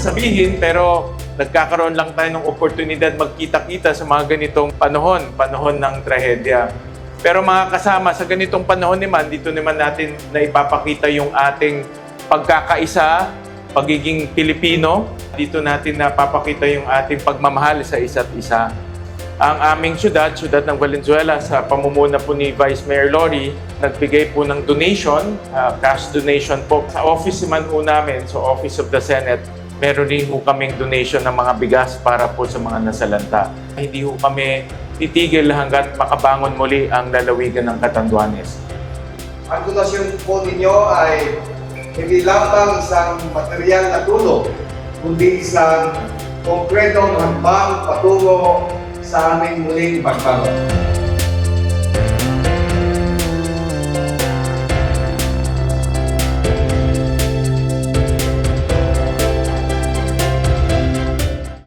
sabihin pero nagkakaroon lang tayo ng oportunidad magkita-kita sa mga ganitong panahon, panahon ng trahedya. Pero mga kasama, sa ganitong panahon naman, dito naman natin na ipapakita yung ating pagkakaisa, pagiging Pilipino. Dito natin napapakita yung ating pagmamahal sa isa't isa. Ang aming syudad, syudad ng Valenzuela, sa pamumuna po ni Vice Mayor Lori, nagbigay po ng donation, ah, cash donation po. Sa office naman po namin, so Office of the Senate, meron rin po kaming donation ng mga bigas para po sa mga nasalanta. Hindi po kami titigil hanggat makabangon muli ang lalawigan ng Catanduanes. Ang donasyon po ninyo ay hindi lamang isang material na tulong, kundi isang konkretong hambang patungo sa aming muling pagbago.